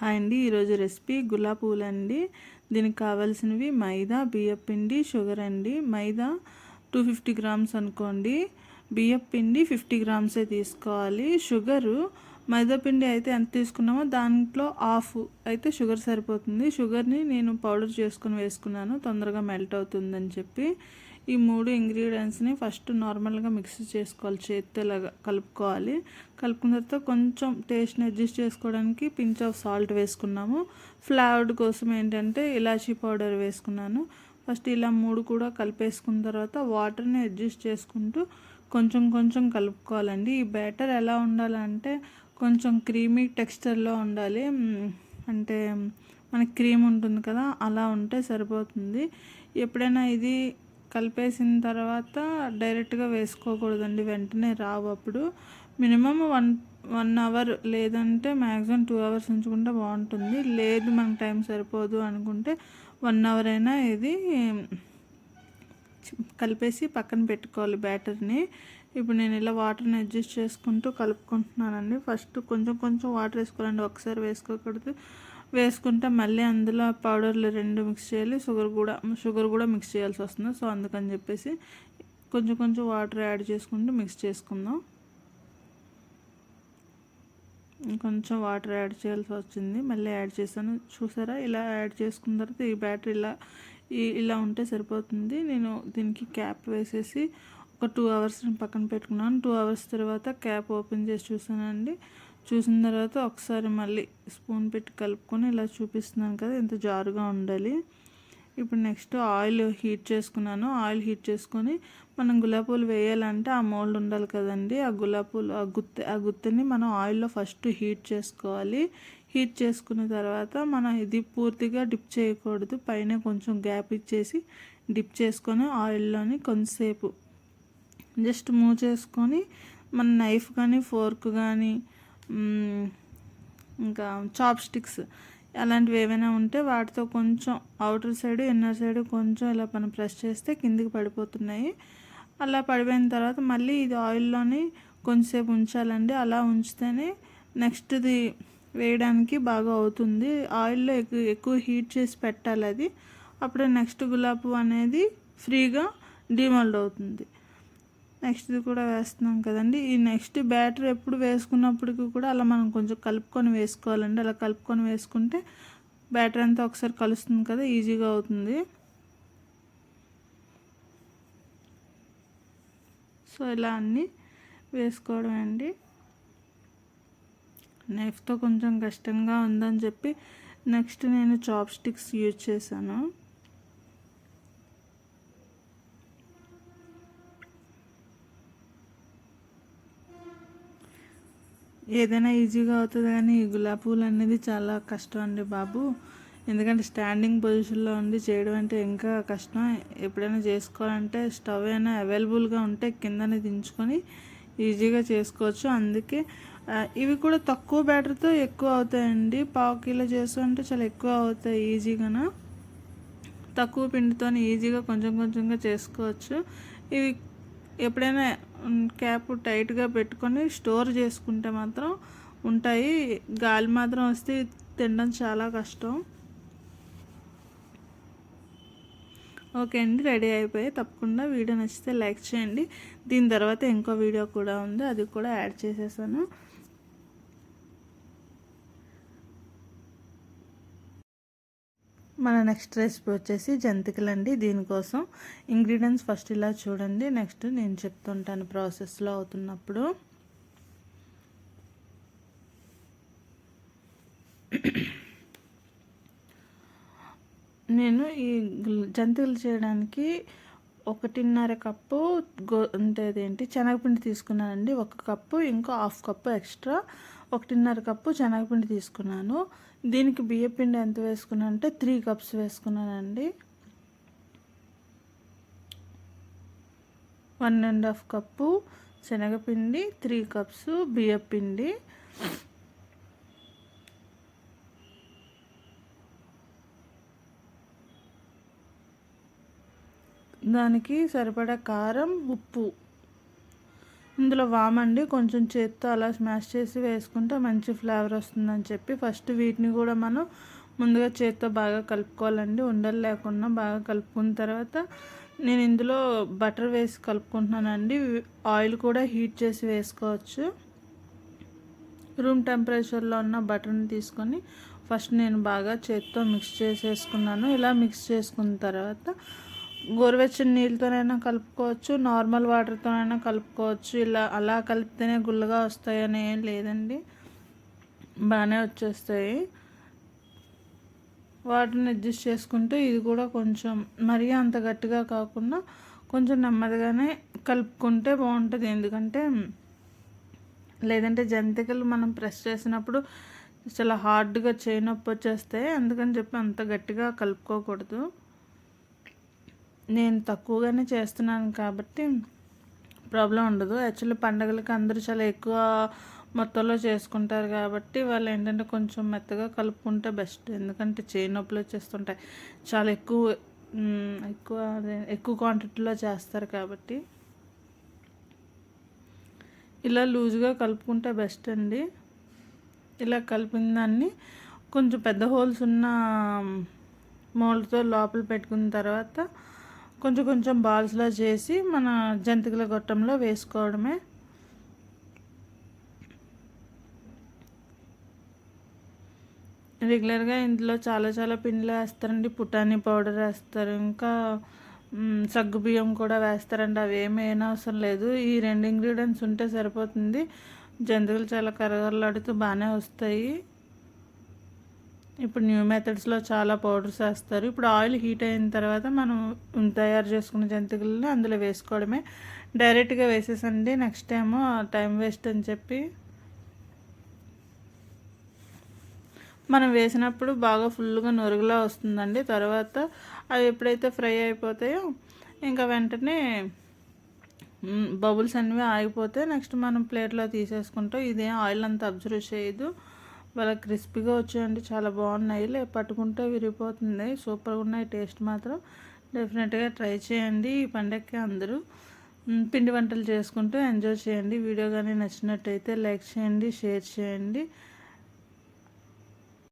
Hi అండి ఈరోజు recipe gulab పూలు అండి దీనికి కావాల్సినవి మైదా బియ్యం పిండి షుగర్ అండి. మైదా టూ ఫిఫ్టీ గ్రామ్స్ అనుకోండి. బియ్యం పిండి ఫిఫ్టీ గ్రామ్సే తీసుకోవాలి. షుగరు మైదా పిండి అయితే ఎంత తీసుకున్నామో దాంట్లో హాఫ్ అయితే షుగర్ సరిపోతుంది. షుగర్ని నేను పౌడర్ చేసుకుని వేసుకున్నాను తొందరగా మెల్ట్ అవుతుందని చెప్పి. ఈ మూడు ఇంగ్రీడియంట్స్ని ఫస్ట్ నార్మల్గా మిక్స్ చేసుకోవాలి చేతితో ఇలాగా కలుపుకోవాలి. కలుపుకున్న తర్వాత కొంచెం టేస్ట్ని అడ్జస్ట్ చేసుకోవడానికి పించ్ ఆఫ్ సాల్ట్ వేసుకున్నాము. ఫ్లేవర్డ్ కోసం ఏంటంటే ఇలాచీ పౌడర్ వేసుకున్నాను. ఫస్ట్ ఇలా మూడు కూడా కలిపేసుకున్న తర్వాత వాటర్ని అడ్జస్ట్ చేసుకుంటూ కొంచెం కొంచెం కలుపుకోవాలండి. ఈ బ్యాటర్ ఎలా ఉండాలంటే కొంచెం క్రీమీ టెక్స్చర్లో ఉండాలి. అంటే మనకి క్రీమ్ ఉంటుంది కదా అలా ఉంటే సరిపోతుంది. ఎప్పుడైనా ఇది కలిపేసిన తర్వాత డైరెక్ట్గా వేసుకోకూడదండి. వెంటనే రావు అప్పుడు. మినిమం వన్ వన్ అవర్ లేదంటే మ్యాక్సిమం టూ అవర్స్ ఉంచుకుంటే బాగుంటుంది. లేదు మనకు టైం సరిపోదు అనుకుంటే వన్ అవర్ అయినా ఇది కలిపేసి పక్కన పెట్టుకోవాలి బ్యాటర్ని. ఇప్పుడు నేను ఇలా వాటర్ని అడ్జస్ట్ చేసుకుంటూ కలుపుకుంటున్నానండి. ఫస్ట్ కొంచెం కొంచెం వాటర్ వేసుకోవాలండి. ఒకసారి వేసుకోకూడదు. వేసుకుంటే మళ్ళీ అందులో పౌడర్లు రెండు మిక్స్ చేయాలి. షుగర్ కూడా షుగర్ కూడా మిక్స్ చేయాల్సి వస్తుంది. సో అందుకని చెప్పేసి కొంచెం కొంచెం వాటర్ యాడ్ చేసుకుంటూ మిక్స్ చేసుకుందాం. కొంచెం వాటర్ యాడ్ చేయాల్సి వచ్చింది. మళ్ళీ యాడ్ చేశాను. చూసారా? ఇలా యాడ్ చేసుకున్న తర్వాత ఈ బ్యాటరీ ఇలా ఇలా ఉంటే సరిపోతుంది. నేను దీనికి క్యాప్ వేసేసి ఒక టూ అవర్స్ పక్కన పెట్టుకున్నాను. టూ అవర్స్ తర్వాత క్యాప్ ఓపెన్ చేసి చూసానండి చూసిన తర్వాత ఒకసారి మళ్ళీ స్పూన్ పెట్టి కలుపుకొని ఇలా చూపిస్తున్నాను కదా ఇంత జారుగా ఉండాలి. ఇప్పుడు నెక్స్ట్ ఆయిల్ హీట్ చేసుకున్నాను. ఆయిల్ హీట్ చేసుకొని మనం గులాబీలు వేయాలంటే ఆ మోల్డ్ ఉండాలి కదండి. ఆ గులాబీలు ఆ గుత్తి ఆ గుత్తిని మనం ఆయిల్లో ఫస్ట్ హీట్ చేసుకోవాలి. హీట్ చేసుకున్న తర్వాత మనం ఇది పూర్తిగా డిప్ చేయకూడదు. పైన కొంచెం గ్యాప్ ఇచ్చేసి డిప్ చేసుకొని ఆయిల్లోని కొంతసేపు జస్ట్ మూవ్ చేసుకొని మన నైఫ్ కానీ ఫోర్క్ కానీ ఇంకా చాప్ స్టిక్స్ అలాంటివి ఏమైనా ఉంటే వాటితో కొంచెం అవుటర్ సైడ్ ఇన్నర్ సైడ్ కొంచెం ఇలా మనం ప్రెస్ చేస్తే కిందికి పడిపోతున్నాయి. అలా పడిపోయిన తర్వాత మళ్ళీ ఇది ఆయిల్లోని కొంచెంసేపు ఉంచాలండి. అలా ఉంచితేనే నెక్స్ట్ది వేయడానికి బాగా అవుతుంది. ఆయిల్లో ఎక్కువ ఎక్కువ హీట్ చేసి పెట్టాలి అది. అప్పుడు నెక్స్ట్ గులాబీ అనేది ఫ్రీగా డిమోల్డ్ అవుతుంది. నెక్స్ట్ది కూడా వేస్తున్నాం కదండి. ఈ నెక్స్ట్ బ్యాటర్ ఎప్పుడు వేసుకున్నప్పటికీ కూడా అలా మనం కొంచెం కలుపుకొని వేసుకోవాలండి. అలా కలుపుకొని వేసుకుంటే బ్యాటర్ అంతా ఒకసారి కలుస్తుంది కదా ఈజీగా అవుతుంది. సో ఇలా అన్నీ వేసుకోవడం అండి. నైఫ్తో కొంచెం కష్టంగా ఉందని చెప్పి నెక్స్ట్ నేను చాప్ స్టిక్స్ యూజ్ చేశాను. ఏదైనా ఈజీగా అవుతుంది కానీ ఈ గులాబీ పూలు అనేది చాలా కష్టం అండి బాబు. ఎందుకంటే స్టాండింగ్ పొజిషన్లో ఉండి చేయడం అంటే ఇంకా కష్టం. ఎప్పుడైనా చేసుకోవాలంటే స్టవ్ అయినా అవైలబుల్గా ఉంటే కిందనే దించుకొని ఈజీగా చేసుకోవచ్చు. అందుకే ఇవి కూడా తక్కువ బ్యాటర్తో ఎక్కువ అవుతాయండి. పావు కిలో చేసుకుంటే చాలా ఎక్కువ అవుతాయి ఈజీగా తక్కువ పిండితో ఈజీగా కొంచెం కొంచెంగా చేసుకోవచ్చు. ఇవి ఎప్పుడైనా క్యాప్ టైట్గా పెట్టుకొని స్టోర్ చేసుకుంటే మాత్రం ఉంటాయి. గాలి మాత్రం వస్తే తినడం చాలా కష్టం. ఓకే అండి రెడీ అయిపోయి తప్పకుండా వీడియో నచ్చితే లైక్ చేయండి. దీని తర్వాత ఇంకో వీడియో కూడా ఉంది అది కూడా యాడ్ చేసేసాను. మన నెక్స్ట్ రెసిపీ వచ్చేసి జంతికలు అండి దీనికోసం ఇంగ్రీడియంట్స్ ఫస్ట్ ఇలా చూడండి. నెక్స్ట్ నేను చెప్తుంటాను ప్రాసెస్లో అవుతున్నప్పుడు. నేను ఈ జంతికలు చేయడానికి ఒకటిన్నర కప్పు గో అంటే అదేంటి శనగపిండి తీసుకున్నానండి. ఒక కప్పు ఇంకో హాఫ్ కప్పు ఎక్స్ట్రా. ఒకటిన్నర కప్పు శనగపిండి తీసుకున్నాను. దీనికి బియ్యపిండి ఎంత వేసుకున్నాను అంటే త్రీ కప్స్ వేసుకున్నానండి. వన్ అండ్ హాఫ్ కప్పు శనగపిండి త్రీ కప్స్ బియ్యపిండి దానికి సరిపడా కారం ఉప్పు. ఇందులో వామండి కొంచెం చేత్తో అలా స్మాష్ చేసి వేసుకుంటే మంచి ఫ్లేవర్ వస్తుందని చెప్పి ఫస్ట్ వీటిని కూడా మనం ముందుగా చేత్తో బాగా కలుపుకోవాలండి. ఉండలు లేకుండా బాగా కలుపుకున్న తర్వాత నేను ఇందులో బటర్ వేసి కలుపుకుంటున్నానండి. ఆయిల్ కూడా హీట్ చేసి వేసుకోవచ్చు. రూమ్ టెంపరేచర్లో ఉన్న బటర్ని తీసుకొని ఫస్ట్ నేను బాగా చేత్తో మిక్స్ చేసేసుకున్నాను. ఇలా మిక్స్ చేసుకున్న తర్వాత గోరువెచ్చని నీళ్ళతోనైనా కలుపుకోవచ్చు నార్మల్ వాటర్తోనైనా కలుపుకోవచ్చు. ఇలా అలా కలిపితేనే గుల్లగా వస్తాయని ఏం లేదండి. బాగానే వచ్చేస్తాయి. వాటిని అడ్జస్ట్ చేసుకుంటే ఇది కూడా కొంచెం మరీ అంత గట్టిగా కాకుండా కొంచెం నెమ్మదిగానే కలుపుకుంటే బాగుంటుంది. ఎందుకంటే లేదంటే జంతికలు మనం ప్రెస్ చేసినప్పుడు చాలా హార్డ్గా చేయి నొప్పి వచ్చేస్తాయి. అందుకని చెప్పి అంత గట్టిగా కలుపుకోకూడదు. నేను తక్కువగానే చేస్తున్నాను కాబట్టి ప్రాబ్లం ఉండదు. యాక్చువల్లీ పండగలకి అందరూ చాలా ఎక్కువ మొత్తంలో చేసుకుంటారు కాబట్టి వాళ్ళు ఏంటంటే కొంచెం మెత్తగా కలుపుకుంటే బెస్ట్. ఎందుకంటే చేయి నొప్పులు వచ్చేస్తుంటాయి. చాలా ఎక్కువ ఎక్కువ ఎక్కువ క్వాంటిటీలో చేస్తారు కాబట్టి ఇలా లూజ్గా కలుపుకుంటే బెస్ట్ అండి. ఇలా కలిపిన దాన్ని కొంచెం పెద్ద హోల్స్ ఉన్న మోల్డ్తో లోపల పెట్టుకున్న తర్వాత కొంచెం కొంచెం బాల్స్లా చేసి మన జంతికల గొట్టంలో వేసుకోవడమే. రెగ్యులర్గా ఇందులో చాలా చాలా పిండిలు వేస్తారండి. పుటానీ పౌడర్ వేస్తారు. ఇంకా సగ్గు బియ్యం కూడా వేస్తారండి. అవి ఏమైనా అవసరం లేదు. ఈ రెండు ఇంగ్రీడియంట్స్ ఉంటే సరిపోతుంది. జంతువులు చాలా కరగరలాడుతూ బాగానే వస్తాయి. ఇప్పుడు న్యూ మెథడ్స్లో చాలా పౌడర్స్ వేస్తారు. ఇప్పుడు ఆయిల్ హీట్ అయిన తర్వాత మనం తయారు చేసుకున్న జంతికలను అందులో వేసుకోవడమే. డైరెక్ట్గా వేసేసండి నెక్స్ట్ టైము టైం వేస్ట్ అని చెప్పి. మనం వేసినప్పుడు బాగా ఫుల్గా నొరుగులా వస్తుందండి. తర్వాత అవి ఎప్పుడైతే ఫ్రై అయిపోతాయో ఇంకా వెంటనే బబుల్స్ అనేవి ఆగిపోతే నెక్స్ట్ మనం ప్లేట్లో తీసేసుకుంటాం. ఇదేం ఆయిల్ అంతా అబ్జర్వ్ చేయదు. వాళ్ళ క్రిస్పీగా వచ్చాయండి. చాలా బాగున్నాయి. లే పట్టుకుంటే విరిగిపోతుంది. సూపర్గా ఉన్నాయి. టేస్ట్ మాత్రం డెఫినెట్గా ట్రై చేయండి. ఈ పండగకి అందరూ పిండి వంటలు చేసుకుంటూ ఎంజాయ్ చేయండి. వీడియో కానీ నచ్చినట్టయితే లైక్ చేయండి షేర్ చేయండి.